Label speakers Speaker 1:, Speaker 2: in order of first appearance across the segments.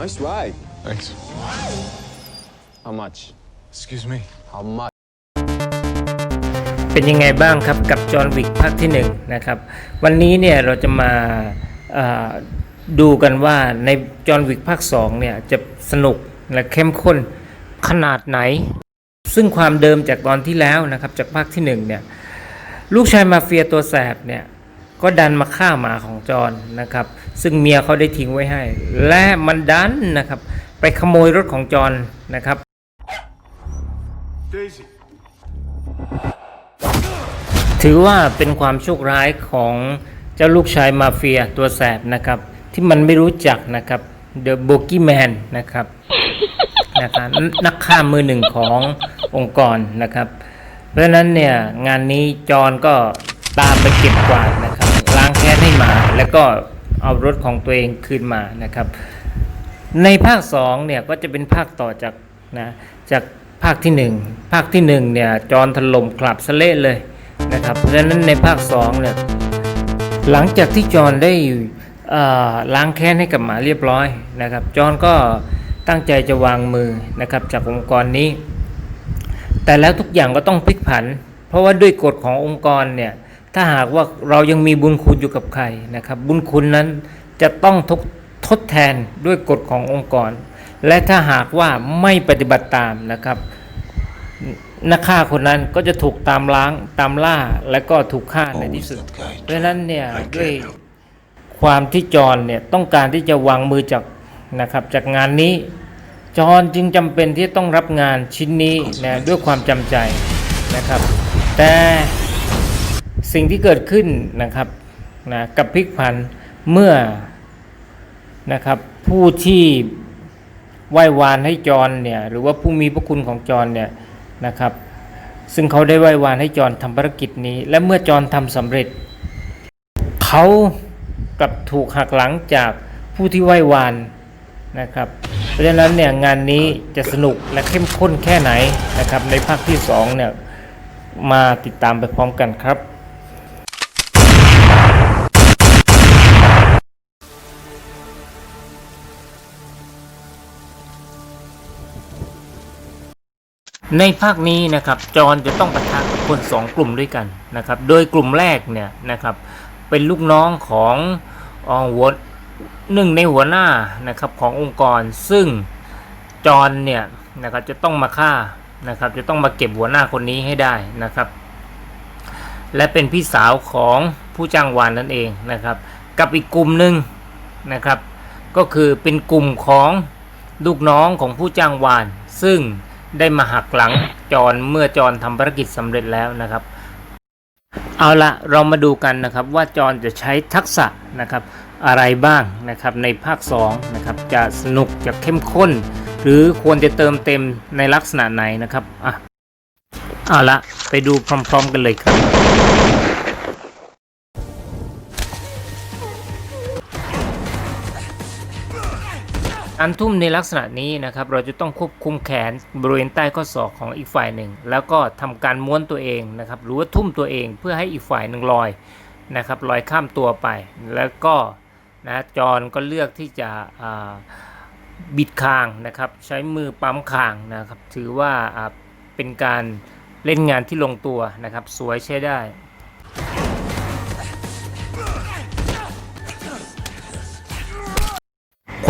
Speaker 1: Nice ride.
Speaker 2: Thanks.
Speaker 1: How much?
Speaker 2: Excuse me.
Speaker 1: How much?
Speaker 3: เป็นยังไงบ้างครับกับจอห์นวิกภาคที่1นะครับวันนี้เนี่ยเราจะมาเอ่อดูกันว่าในจอห์นวิกภาค2เนี่ยจะสนุกและเข้มข้นขนาดไหน ซึ่งความเดิมจากตอนที่แล้วนะครับจากภาคที่1เนี่ยลูกชายมาเฟียตัวแสบเนี่ย ก็ดันมาฆ่าหมาของจอห์นนะครับ ซึ่งเมียเขาได้ทิ้งไว้ให้ และมันดันนะครับ ไปขโมยรถของจอห์นนะครับ
Speaker 2: Daisy.
Speaker 3: ถือว่าเป็นความโชคร้ายของเจ้าลูกชายมาเฟียตัวแสบนะครับ ที่มันไม่รู้จักนะครับ The Bogeyman นะครับนะครับนักฆ่ามือหนึ่งขององค์กรนะครับ เพราะฉะนั้นเนี่ยงานนี้จอห์นก็ตามไปเก็บกวาดนะครับ แค้นให้มา แล้วก็เอารถของตัวเองคืนมานะครับ ในภาค2เนี่ยก็จะเป็นภาคต่อจากนะจากภาคที่ 1 ภาคที่ 1 เนี่ยจอนถล่มกลับสเละเลยนะครับเพราะฉะนั้นในภาค2เนี่ยหลังจากที่จอนได้ล้างแค้นให้กับหมาเรียบร้อยนะครับ จอนก็ตั้งใจจะวางมือนะครับจากองค์กรนี้ แต่แล้วทุกอย่างก็ต้องพลิกผัน เพราะว่าด้วยกฎขององค์กรเนี่ย ถ้าหากว่าเรายังมีบุญคุณอยู่กับใครนะครับ บุญคุณนั้นจะต้องทดทดแทนด้วยกฎขององค์กร และถ้าหากว่าไม่ปฏิบัติตามนะครับนักฆ่าคนนั้นก็จะถูกตามล้างตามล่าและก็ถูกฆ่าในที่สุดเพราะฉะนั้นเนี่ยด้วยความที่จรเนี่ยต้องการที่จะวางมือจากนะครับจากงานนี้จอห์นจึงจำเป็นที่ต้องรับงานชิ้นนี้นะด้วยความจำใจนะครับ แต่ สิ่งที่เกิดขึ้นนะครับนะกับพลิกผันเมื่อนะครับผู้ที่ไหว้วานให้จอห์นเนี่ยหรือว่าผู้มีพระคุณของจอห์นเนี่ยนะครับซึ่งเขาได้ไหว้วานให้จอห์นทำภารกิจนี้ และเมื่อจอห์นทำสำเร็จ เขากลับถูกหักหลังจากผู้ที่ไหว้วานนะครับเพราะฉะนั้นเนี่ยงานนี้จะสนุกและเข้มข้นแค่ไหนนะครับในภาคที่2เนี่ยมาติดตามไปพร้อมกันครับ ในภาคนี้นะครับจอนจะต้องปะทะกับคนสองกลุ่มด้วยกันนะครับ โดยกลุ่มแรกเนี่ยนะครับเป็นลูกน้องของอหัวหนึ่งในหัวหน้านะครับขององค์กร ซึ่งจอนเนี่ยนะครับจะต้องมาฆ่านะครับจะต้องมาเก็บหัวหน้าคนนี้ให้ได้นะครับ และเป็นพี่สาวของผู้จ้างวานนั่นเองนะครับ กับอีกกลุ่มหนึ่งนะครับ ก็คือเป็นกลุ่มของลูกน้องของผู้จ้างวาน ซึ่ง ได้มาหักหลังจรเมื่อจรทำภารกิจสำเร็จแล้วนะครับ เอาละเรามาดูกันนะครับว่าจรจะใช้ทักษะนะครับอะไรบ้างนะครับในภาค2นะครับจะสนุกจะเข้มข้น หรือควรจะเติมเต็มในลักษณะไหนนะครับอะเอาละไปดูพร้อม ๆ กันเลยครับ การทุ่มในลักษณะนี้นะครับ เราจะต้องควบคุมแขนบริเวณใต้ข้อศอกของอีกฝ่ายหนึ่ง แล้วก็ทำการม้วนตัวเองนะครับหรือว่าทุ่มตัวเองเพื่อให้อีกฝ่ายหนึ่งลอยนะครับลอยข้ามตัวไป แล้วก็นะจอนก็เลือกที่จะบิดคางนะครับใช้มือปั๊มคางนะครับถือว่าเป็นการเล่นงานที่ลงตัวนะครับสวยใช้ได้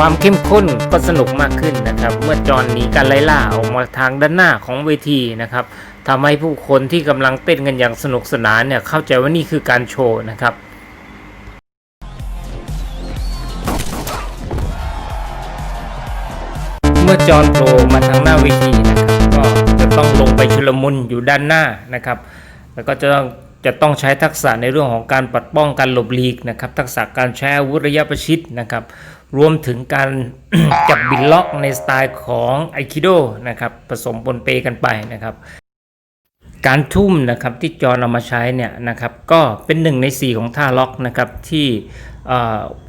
Speaker 3: ความเข้มข้นก็สนุกมากขึ้นนะครับ เมื่อจอห์นหนีการไล่ล่าออกมาทางด้านหน้าของเวทีนะครับทำให้ผู้คนที่กำลังเต้นกันอย่างสนุกสนานเนี่ยเข้าใจว่านี่คือการโชว์นะครับเมื่อจอห์นโผล่มาทางหน้าเวทีนะครับก็จะต้องลงไปชุลมุนอยู่ด้านหน้านะครับ แล้วก็จะต้องจะต้องใช้ทักษะในเรื่องของการปัดป้องการหลบหลีกนะครับ ทักษะการใช้อาวุธระยะประชิดนะครับ รวมถึงการจับบินล็อกในสไตล์ของไอคิโดนะครับผสมปนเปกันไปนะครับ การทุ่มนะครับที่จอนเอามาใช้เนี่ยนะครับก็เป็นหนึ่งในสี่ของท่าล็อกนะครับที่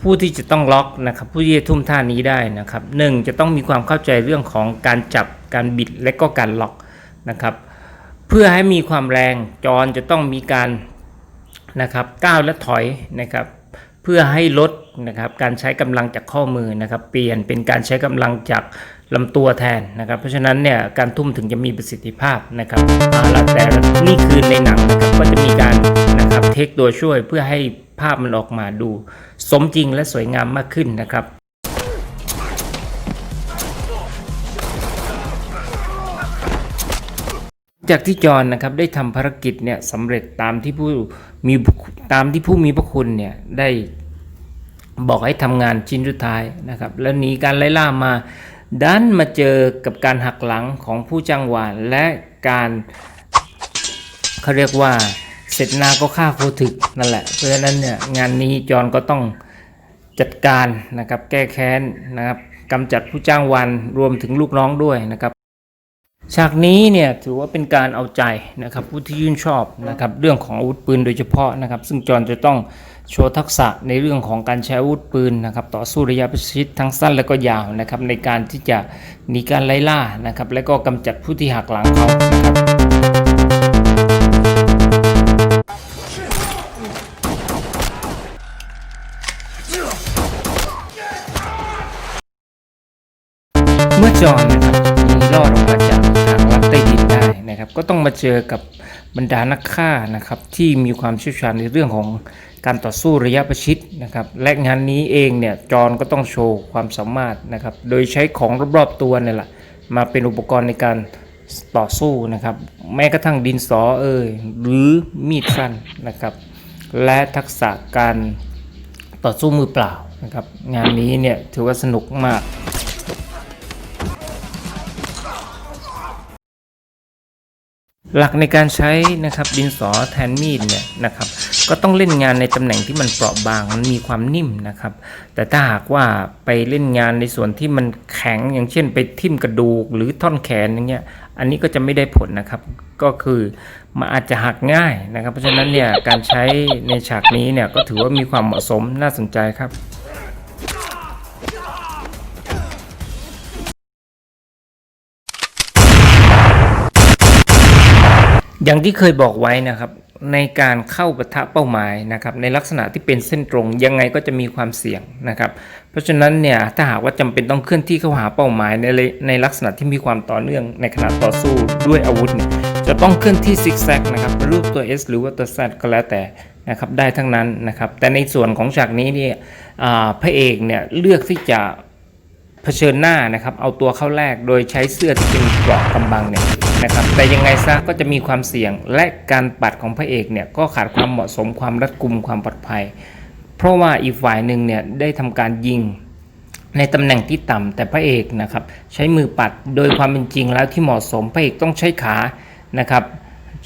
Speaker 3: ผู้ที่จะต้องล็อกนะครับผู้ที่จะทุ่มท่านี้ได้นะครับหนึ่งจะต้องมีความเข้าใจเรื่องของการจับการบิดและก็การล็อกนะครับเพื่อให้มีความแรงจอนจะต้องมีการนะครับก้าวและถอยนะครับ เพื่อให้ลดนะครับการใช้กำลังจากข้อมือนะครับเปลี่ยนเป็นการใช้กำลังจากลำตัวแทนนะครับ เพราะฉะนั้นเนี่ยการทุ่มถึงจะมีประสิทธิภาพนะครับเอาละแต่นี่คือในหนังนะครับก็จะมีการนะครับเทคตัวช่วยเพื่อให้ภาพมันออกมาดู สมจริงและสวยงามมากขึ้นนะครับจากที่จอห์นนะครับได้ทำภารกิจเนี่ยสำเร็จตามที่ผู้ มีตามที่ผู้มีพระคุณเนี่ยได้บอกให้ทำงานชิ้นสุดท้ายนะครับ แล้วหนีการไล่ล่ามาดันมาเจอกับการหักหลังของผู้จ้างวานและการเขาเรียกว่าเสร็จนาก็ฆ่าโคถึกนั่นแหละ เพราะฉะนั้นเนี่ยงานนี้จอห์นก็ต้องจัดการนะครับแก้แค้นนะครับกำจัดผู้จ้างวานรวมถึงลูกน้องด้วยนะครับ ฉากนี้เนี่ยถือว่าเป็นการเอาใจนะครับผู้ที่ยื่นชอบนะครับเรื่องของอาวุธปืนโดยเฉพาะนะครับซึ่งจอห์นจะต้องโชว์ทักษะในเรื่องของการใช้อาวุธปืนนะครับต่อสู้ระยะประชิดทั้งสั้นและก็ยาวนะครับในการที่จะหนีการไล่ล่านะครับและก็กำจัดผู้ที่หักหลังเขาเมื่อจอห์นนะครับหนีรอดออกมาจาก ใต้ดินได้นะครับ ก็ต้องมาเจอกับบรรดานักฆ่านะครับ ที่มีความเชี่ยวชาญในเรื่องของการต่อสู้ระยะประชิดนะครับ และงานนี้เองเนี่ยจอห์นก็ต้องโชว์ความสามารถนะครับ โดยใช้ของรอบๆตัวเนี่ยแหละมาเป็นอุปกรณ์ในการต่อสู้นะครับ แม้กระทั่งดินสอเอ่ยหรือมีดสั้นนะครับ และทักษะการต่อสู้มือเปล่านะครับ งานนี้เนี่ยถือว่าสนุกมาก หลักในการใช้นะครับดินสอแทนมีดเนี่ยนะครับก็ต้องเล่นงานในตำแหน่งที่มันเปราะบางมันมีความนิ่มนะครับ แต่ถ้าหากว่าไปเล่นงานในส่วนที่มันแข็งอย่างเช่น ไปทิ่มกระดูกหรือท่อนแขนอย่างเงี้ยอันนี้ก็จะไม่ได้ผลนะครับก็คือมันอาจจะหักง่ายนะครับ เพราะฉะนั้นเนี่ยการใช้ในฉากนี้เนี่ยก็ถือว่ามีความเหมาะสมน่าสนใจครับ อย่างที่เคยบอกไว้นะครับในการเข้าปะทะเป้าหมายนะครับในลักษณะที่เป็นเส้นตรงยังไงก็จะมีความเสี่ยงนะครับเพราะฉะนั้นเนี่ยถ้าหากว่าจำเป็นต้องเคลื่อนที่เข้าหาเป้าหมายในในลักษณะที่มีความต่อเนื่องในขณะต่อสู้ด้วยอาวุธเนี่ยจะต้องเคลื่อนที่ซิกแซกนะครับรูปตัว S หรือว่าตัว Z ก็แล้วแต่นะครับได้ทั้งนั้นนะครับแต่ในส่วนของฉากนี้เนี่ยพระเอกเนี่ยเลือกที่จะเผชิญหน้านะครับเอาตัวเข้าแรกโดยใช้เสื้อที่เป็นเกราะกำบังเนี่ย นะครับแต่ยังไงซะก็จะมีความเสี่ยงและการปัดของพระเอกเนี่ยก็ขาดความเหมาะสมความรัดกุมความปลอดภัย เพราะว่าอีกฝ่ายหนึ่งเนี่ยได้ทำการยิงในตำแหน่งที่ต่ำแต่พระเอกนะครับใช้มือปัดโดยความเป็นจริงแล้วที่เหมาะสมพระเอกต้องใช้ขานะครับ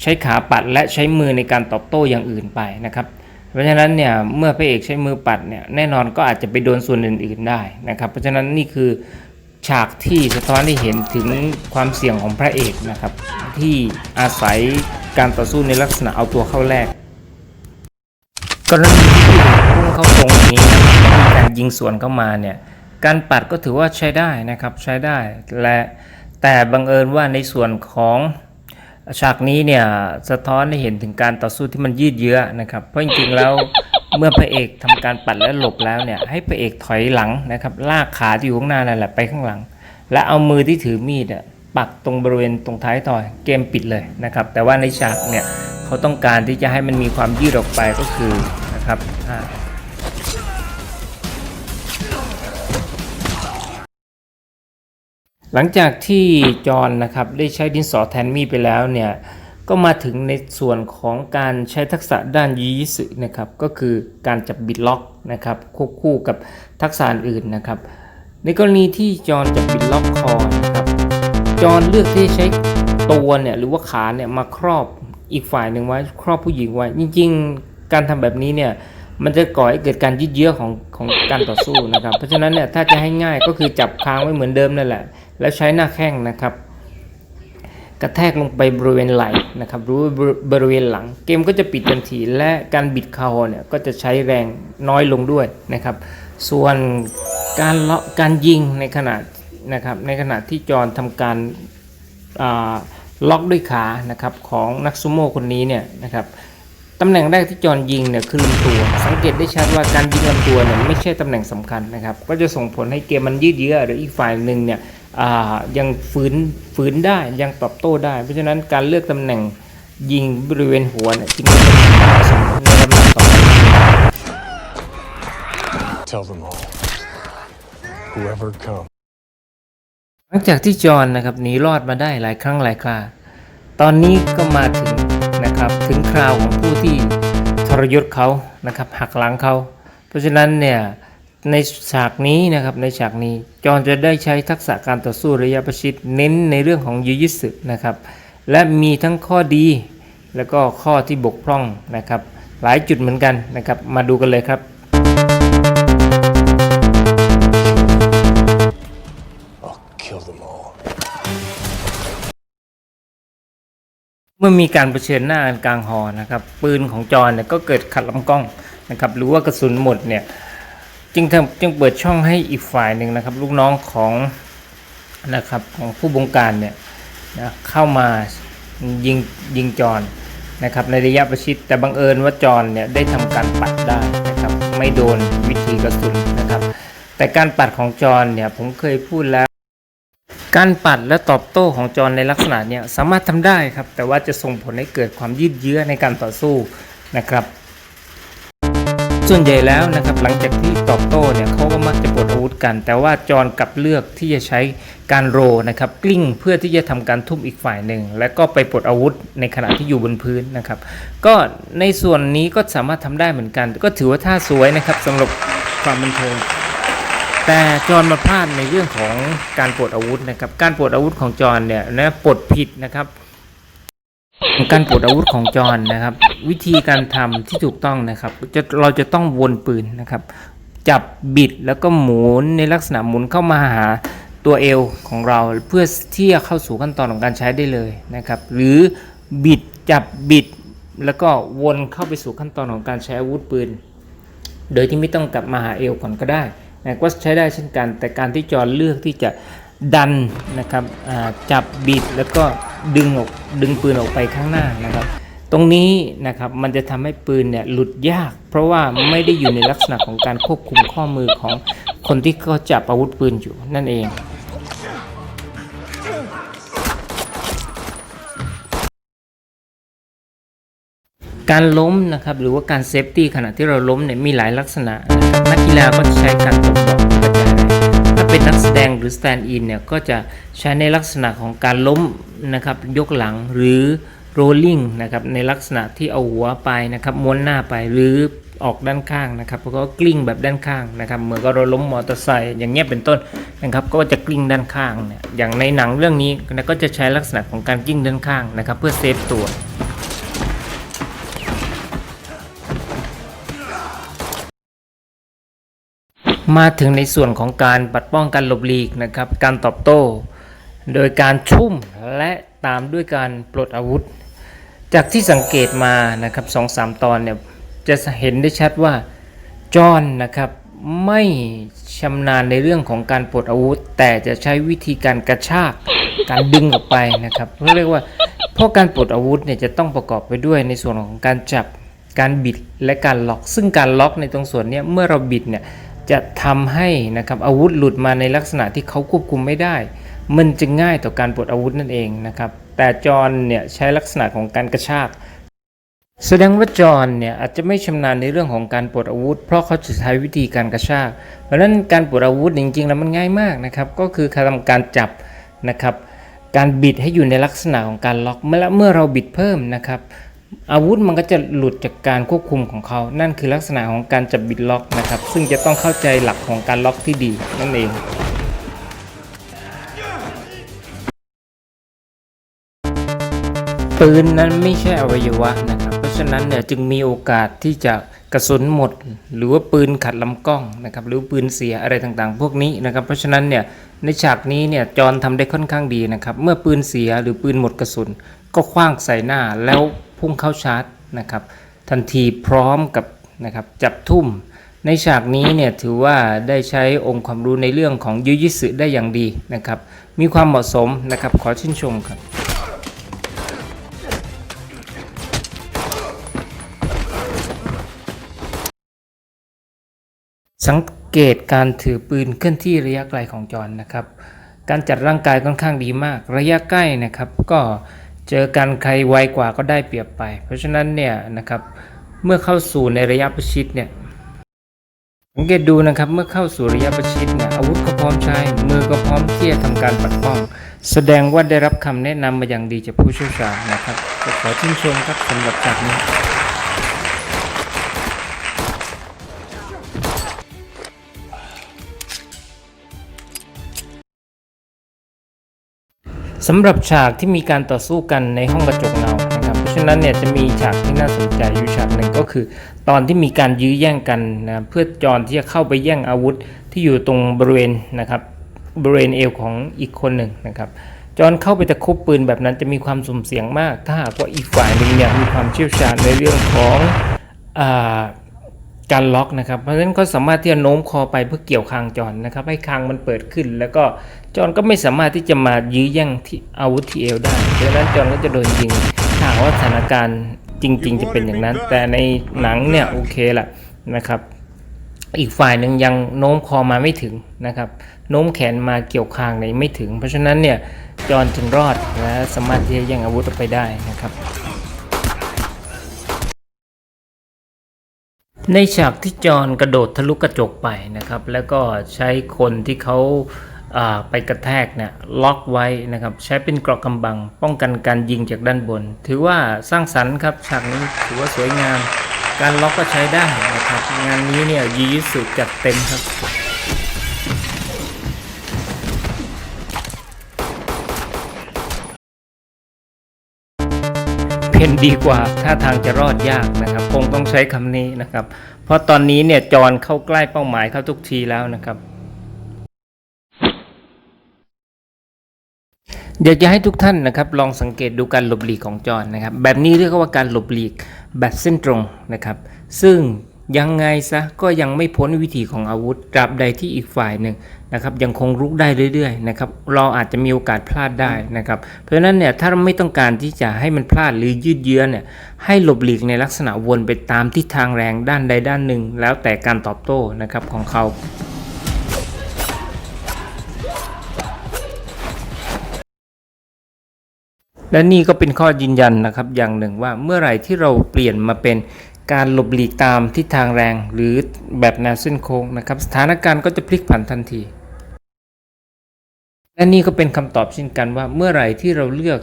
Speaker 3: ใช้ขาปัดและใช้มือในการตอบโต้อย่างอื่นไปนะครับเพราะฉะนั้นเนี่ยเมื่อพระเอกใช้มือปัดเนี่ยแน่นอนก็อาจจะไปโดนส่วนอื่นๆได้นะครับเพราะฉะนั้นนี่คือ ฉากที่สะท้อนให้เห็นถึงความเสี่ยงของพระเอกนะครับ ที่อาศัยการต่อสู้ในลักษณะเอาตัวเข้าแรกกรณีที่พุ่งเข้าตรงอย่างนี้นะครับแล้วมีการยิงสวนเข้ามาเนี่ยการปัดก็ถือว่าใช้ได้นะครับใช้ได้และแต่บังเอิญว่าในส่วนของฉากนี้เนี่ยสะท้อนให้เห็นถึงการต่อสู้ที่มันยืดเยื้อนะครับ เพราะจริงๆแล้ว เมื่อพระเอกทำการปัดและหลบแล้วเนี่ยให้พระเอกถอยหลังนะครับ ลากขาที่อยู่ข้างหน้านั่นแหละไปข้างหลัง และเอามือที่ถือมีดอะปักตรงบริเวณตรงท้ายต่อยเกมปิดเลยนะครับ แต่ว่าในฉากเนี่ยเขาต้องการที่จะให้มันมีความยืดออกไปก็คือนะครับอ่าหลังจากที่จอห์นนะครับได้ใช้ดินสอแทนมีดไปแล้วเนี่ย ก็มาถึงในส่วนของการใช้ทักษะด้านยียิสึนะครับก็คือการจับบิดล็อกนะครับควบคู่กับทักษะอื่นนะครับ ในกรณีที่จอห์นจับบิดล็อกคอนะครับจอห์นเลือกที่ใช้ตัวเนี่ยหรือว่าขาเนี่ยมาครอบอีกฝ่ายหนึ่งไว้ครอบผู้หญิงไว้จริง ๆ การทำแบบนี้เนี่ยมันจะก่อให้เกิดการยืดเยื้อของของการต่อสู้นะครับ เพราะฉะนั้นเนี่ยถ้าจะให้ง่ายก็คือจับค้างไว้เหมือนเดิมนั่นแหละ แล้วใช้หน้าแข้งนะครับ กระแทกลงไปบริเวณไหล่นะครับหรือบริเวณหลัง เกมก็จะปิดทันทีและการบิดเข่าเนี่ยก็จะใช้แรงน้อยลงด้วยนะครับ ส่วนการเลาะการยิงในขณะนะครับในขณะที่จอนทำการล็อกด้วยขานะครับของนักซูโม่คนนี้เนี่ยนะครับตำแหน่งแรกที่จอนยิงเนี่ยคือลำตัว สังเกตได้ชัดว่าการยิงลำตัวเนี่ยไม่ใช่ตำแหน่งสำคัญนะครับ ก็จะส่งผลให้เกมมันยืดเยื้อหรืออีกฝ่ายหนึ่งเนี่ย ยังฝืนฝืนได้ยังตอบโต้ได้ เพราะฉะนั้นการเลือกตำแหน่งยิงบริเวณหัวเนี่ยจึงเป็นสิ่งที่เหมาะสมในลำดับต่อไป
Speaker 2: Tell them all. Whoever comes.
Speaker 3: หลังจากที่จอห์นนะครับหนีรอดมาได้หลายครั้งหลายครา ตอนนี้ก็มาถึงนะครับถึงคราวของผู้ที่ทรยศเขานะครับหักหลังเขา เพราะฉะนั้นเนี่ย ในฉากนี้นะครับในฉากนี้จอห์นจะได้ใช้ทักษะการต่อสู้ระยะประชิดเน้นในเรื่องของยูยิสึนะครับ และมีทั้งข้อดี แล้วก็ข้อที่บกพร่องนะครับ หลายจุดเหมือนกันนะครับ มาดูกันเลยครับ
Speaker 2: I'll kill them all.
Speaker 3: เมื่อมีการเผชิญหน้ากันกลางหอนะครับ ปืนของจอห์นเนี่ยก็เกิดขัดลำกล้องนะครับหรือว่ากระสุนหมดเนี่ย จึงทำจึงเปิดช่องให้อีกฝ่ายหนึ่งนะครับ ลูกน้องของนะครับของผู้บงการเนี่ยนะเข้ามายิงยิงจอนนะครับ ในระยะประชิดแต่บังเอิญว่าจอนเนี่ยได้ทำการปัดได้นะครับ ไม่โดนวิธีกระสุนนะครับ แต่การปัดของจอนเนี่ยผมเคยพูดแล้ว การปัดและตอบโต้ของจอนในลักษณะเนี้ยสามารถทำได้ครับ แต่ว่าจะส่งผลให้เกิดความยืดเยื้อในการต่อสู้นะครับ ส่วนใหญ่แล้วนะครับหลังจากที่ตอบโต้เนี่ยเขาก็มักจะปลดอาวุธกัน แต่ว่าจอห์นกลับเลือกที่จะใช้การโรนะครับกลิ้งเพื่อที่จะทำการทุ่มอีกฝ่ายหนึ่ง และก็ไปปลดอาวุธในขณะที่อยู่บนพื้นนะครับ ก็ในส่วนนี้ก็สามารถทำได้เหมือนกัน ก็ถือว่าท่าสวยนะครับสำหรับความบันเทิงแต่จอห์นมาพลาดในเรื่องของการปลดอาวุธนะครับการปลดอาวุธของจอห์นเนี่ยนะปลดผิดนะครับ การปลดอาวุธของจอห์นนะครับ วิธีการทำที่ถูกต้องนะครับจะเราจะต้องวนปืนนะครับ จับบิดแล้วก็หมุนในลักษณะหมุนเข้ามาหาตัวเอวของเราเพื่อที่จะเข้าสู่ขั้นตอนของการใช้ได้เลยนะครับ หรือบิดจับบิดแล้วก็วนเข้าไปสู่ขั้นตอนของการใช้อาวุธปืน โดยที่ไม่ต้องกลับมาหาเอวก่อนก็ได้นะก็ใช้ได้เช่นกัน แต่การที่จอเลือกที่จะดันนะครับจับบิดแล้วก็ดึงออกดึงปืนออกไปข้างหน้านะครับ รงนี้นะครับมันจะทำให้ปืนเนี่ยหลุดยาก เพราะว่าไม่ได้อยู่ในลักษณะของการควบคุมข้อมือของคนที่เขาจับอาวุธปืนอยู่นั่นเองการล้มนะครับหรือว่าการเซฟตี้ขณะที่เราล้มเนี่ยมีหลายลักษณะ นักกีฬาก็จะใช้การตบบอกกระจายถ้าเป็นนักแสดงหรือ stand in เนี่ยก็จะใช้ในลักษณะของการล้มนะครับยกหลังหรือ rolling นะครับในลักษณะที่เอาหัวไปนะครับม้วนหน้าไปหรือออกด้านข้างนะครับแล้วก็กลิ้งแบบด้านข้างนะครับเหมือนกับเราล้มมอเตอร์ไซค์อย่างเงี้ยเป็นต้นนะครับก็จะกลิ้งด้านข้างเนี่ยอย่างในหนังเรื่องนี้นะก็จะใช้ลักษณะของการกลิ้งด้านข้างนะครับเพื่อเซฟตัวมาถึงในส่วนของการปัดป้องการหลบหลีกนะครับการตอบโต้ โดยการชุ่มและตามด้วยการปลดอาวุธ จากที่สังเกตมานะครับสองสามตอนเนี่ยจะเห็นได้ชัดว่าจอห์นนะครับไม่ชำนาญในเรื่องของการปลดอาวุธ แต่จะใช้วิธีการกระชากการดึงออกไปนะครับเขาเรียกว่าเพราะการปลดอาวุธเนี่ยจะต้องประกอบไปด้วยในส่วนของการจับการบิดและการล็อก ซึ่งการล็อกในตรงส่วนนี้เมื่อเราบิดเนี่ยจะทำให้นะครับอาวุธหลุดมาในลักษณะที่เขาควบคุมไม่ได้ มันจะง่ายต่อการปลดอาวุธนั่นเองนะครับ แต่จอนเนี่ยใช้ลักษณะของการกระชาก แสดงว่าจอนเนี่ยอาจจะไม่ชำนาญในเรื่องของการปลดอาวุธ เพราะเขาจะใช้วิธีการกระชาก เพราะฉะนั้นการปลดอาวุธจริงๆแล้วมันง่ายมากนะครับ ก็คือการทำการจับนะครับ การบิดให้อยู่ในลักษณะของการล็อก เมื่อเมื่อเราบิดเพิ่มนะครับ อาวุธมันก็จะหลุดจากการควบคุมของเขา นั่นคือลักษณะของการจับบิดล็อกนะครับ ซึ่งจะต้องเข้าใจหลักของการล็อกที่ดีนั่นเอง ปืนนั้นไม่ใช่อวัยวะนะครับ เพราะฉะนั้นเนี่ยจึงมีโอกาสที่จะกระสุนหมด หรือว่าปืนขัดลำกล้องนะครับหรือปืนเสียอะไรต่างๆ พวกนี้นะครับ เพราะฉะนั้นเนี่ยในฉากนี้เนี่ยจอนทำได้ค่อนข้างดีนะครับ เมื่อปืนเสียหรือปืนหมดกระสุน ก็คว้างใส่หน้าแล้วพุ่งเข้าชาร์จนะครับ ทันทีพร้อมกับนะครับจับทุ่ม ในฉากนี้เนี่ยถือว่าได้ใช้องค์ความรู้ในเรื่องของยุยิสึได้อย่างดีนะครับ มีความเหมาะสมนะครับขอชื่นชมครับ สังเกตการถือปืนเคลื่อนที่ระยะไกลของจอนนะครับ การจัดร่างกายค่อนข้างดีมาก ระยะใกล้นะครับ ก็เจอกันใครไวกว่าก็ได้เปรียบไป เพราะฉะนั้นเนี่ยนะครับเมื่อเข้าสู่ในระยะประชิดเนี่ยสังเกตดูนะครับเมื่อเข้าสู่ระยะประชิดเนี่ยอาวุธก็พร้อมใช้มือก็พร้อมที่จะทำการปัดป้อง แสดงว่าได้รับคำแนะนำมาอย่างดีจากผู้เชี่ยวชาญนะครับขอชื่นชมครับสำหรับฉากนี้ สำหรับฉากที่มีการต่อสู้กันในห้องกระจกเงานะครับเพราะฉะนั้นเนี่ยจะมีฉากที่น่าสนใจอยู่ฉากหนึ่งก็คือ ตอนที่มีการยื้อแย่งกันนะเพื่อจอนที่จะเข้าไปแย่งอาวุธที่อยู่ตรงบริเวณนะครับบริเวณเอวของอีกคนหนึ่งนะครับจอนเข้าไปตะคุบปืนแบบนั้นจะมีความสุ่มเสี่ยงมาก ถ้าหากว่าอีกฝ่ายหนึ่งเนี่ยมีความเชี่ยวชาญในเรื่องของอา การล็อกนะครับ เพราะฉะนั้นก็สามารถที่จะโน้มคอไปเพื่อเกี่ยวคางจอนนะครับ ให้คางมันเปิดขึ้น แล้วก็จอนก็ไม่สามารถที่จะมายื้อแย่งที่อาวุธที่เอวได้ดังนั้นจอนก็จะโดนยิงถ้าว่าสถานการณ์จริง ๆ จะเป็นอย่างนั้น แต่ในหนังเนี่ยโอเคละนะครับ อีกฝ่ายหนึ่งยังโน้มคอมาไม่ถึงนะครับ โน้มแขนมาเกี่ยวคางเนี่ยไม่ถึง เพราะฉะนั้นเนี่ยจอนจึงรอดและสามารถที่จะแย่งอาวุธออกไปได้นะครับ ในฉากที่จอห์นกระโดดทะลุกระจกไปนะครับ แล้วก็ใช้คนที่เขาาไปกระแทกเนี่ยล็อกไว้นะครับ ใช้เป็นกรอกกำบัง ป้องกันการยิงจากด้านบน ถือว่าสร้างสรรค์ครับฉากนี้ถือว่าสวยงาม การล็อกก็ใช้ได้นะครับ งานนี้เนี่ยยีสุจัดเต็มครับ เพนดีกว่าถ้าทางจะรอดยากนะครับ คงต้องใช้คำนี้นะครับ เพราะตอนนี้เนี่ยจอนเข้าใกล้เป้าหมายเข้าทุกทีแล้วนะครับอยากจะให้ทุกท่านนะครับลองสังเกตดูการหลบหลีกของจอนนะครับ แบบนี้เรียกว่าการหลบหลีกแบบเส้นตรงนะครับ ซึ่งยังไงซะก็ยังไม่พ้นวิธีของอาวุธตราบใดที่อีกฝ่ายหนึ่ง นะครับยังคงรุกได้เรื่อยๆนะครับเราอาจจะมีโอกาสพลาดได้นะครับเพราะฉะนั้นเนี่ยถ้าเราไม่ต้องการที่จะให้มันพลาดหรือยืดเยื้อเนี่ยให้หลบหลีกในลักษณะวนไปตามทิศทางแรงด้านใดด้านหนึ่ง แล้วแต่การตอบโต้นะครับของเขาและนี่ก็เป็นข้อยืนยันนะครับอย่างหนึ่งว่าเมื่อไหร่ที่เราเปลี่ยนมาเป็นการหลบหลีกตามทิศทางแรง หรือแบบแนวเส้นโค้งนะครับสถานการณ์ก็จะพลิกผันทันที และนี่ก็เป็นคำตอบเช่นกันว่าเมื่อไหร่ที่เราเลือก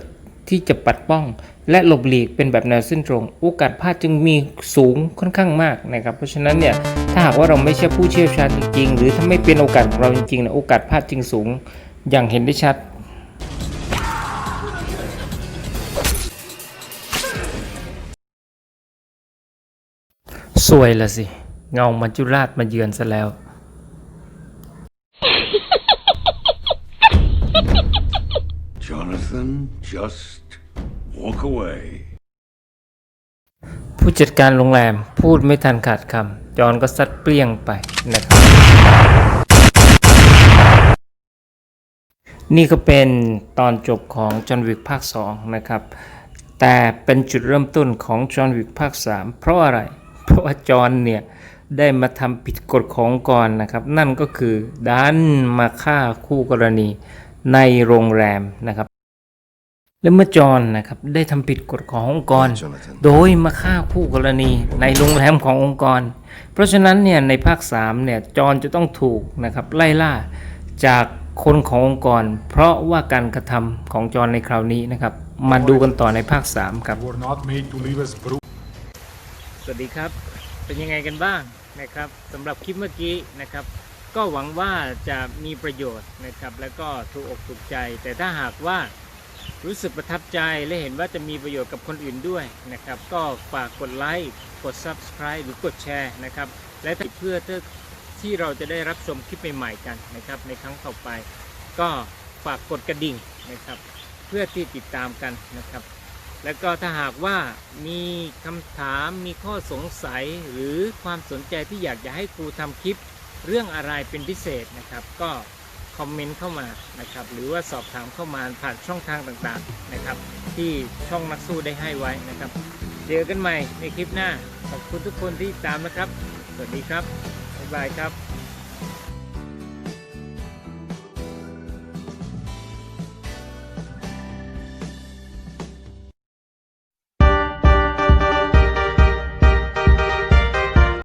Speaker 3: ที่จะปัดป้อง และหลบหลีกเป็นแบบแนวเส้นตรง โอกาสพลาดจึงมีสูงค่อนข้างมากนะครับเพราะฉะนั้นเนี่ยถ้าหากว่าเราไม่ใช่ผู้เชี่ยวชาญจริงๆ หรือถ้าไม่เป็นโอกาสของเราจริงๆนะโอกาสพลาดจึงสูงอย่างเห็นได้ชัดสวยละสิ เงามัจจุราชมาเยือนซะแล้ว
Speaker 4: Jonathan, just walk away.
Speaker 3: ผู้จัดการโรงแรมพูดไม่ทันขาดคำจอนก็ซัดเปรี้ยงไปนะครับ นี่ก็เป็นตอนจบของจอห์นวิกภาค 2 นะครับ แต่เป็นจุดเริ่มต้นของจอห์นวิกภาค 3 เพราะอะไร เพราะว่าจอห์นเนี่ยได้มาทำผิดกฎขององค์กรนะครับ นั่นก็คือดันมาฆ่าคู่กรณี ในโรงแรมนะครับ และเมื่อจอห์นนะครับได้ทำผิดกฎขององค์กร โดยมาฆ่าคู่กรณีในโรงแรมขององค์กร เพราะฉะนั้นเนี่ยในภาค3เนี่ยจอห์นจะต้องถูกนะครับไล่ล่าจากคนขององค์กร เพราะว่าการกระทำของจอห์นในคราวนี้นะครับ มาดูกันต่อในภาค3ครับ
Speaker 5: were not made to leave us broke.
Speaker 3: สวัสดีครับ เป็นยังไงกันบ้างนะครับสำหรับคลิปเมื่อกี้นะครับ ก็หวังว่าจะมีประโยชน์นะครับแล้วก็ถูกอกถูกใจ แต่ถ้าหากว่ารู้สึกประทับใจและเห็นว่าจะมีประโยชน์กับคนอื่นด้วยนะครับ ก็ฝากกดไลค์กด Subscribe หรือกดแชร์นะครับ และเพื่อที่เราจะได้รับชมคลิปใหม่ๆกันนะครับ ในครั้งต่อไป ก็ฝากกดกระดิ่งนะครับ เพื่อที่ติดตามกันนะครับ แล้วก็ถ้าหากว่ามีคำถามมีข้อสงสัยหรือความสนใจที่อยากจะให้ครูทำคลิป เรื่องอะไรเป็นพิเศษนะครับ ก็คอมเมนต์เข้ามานะครับ หรือว่าสอบถามเข้ามาผ่านช่องทางต่างๆนะครับ ที่ช่องนักสู้ได้ให้ไว้นะครับ เจอกันใหม่ในคลิปหน้า ขอบคุณทุกคนที่ติดตามนะครับ สวัสดีครับ บ๊ายบายครับ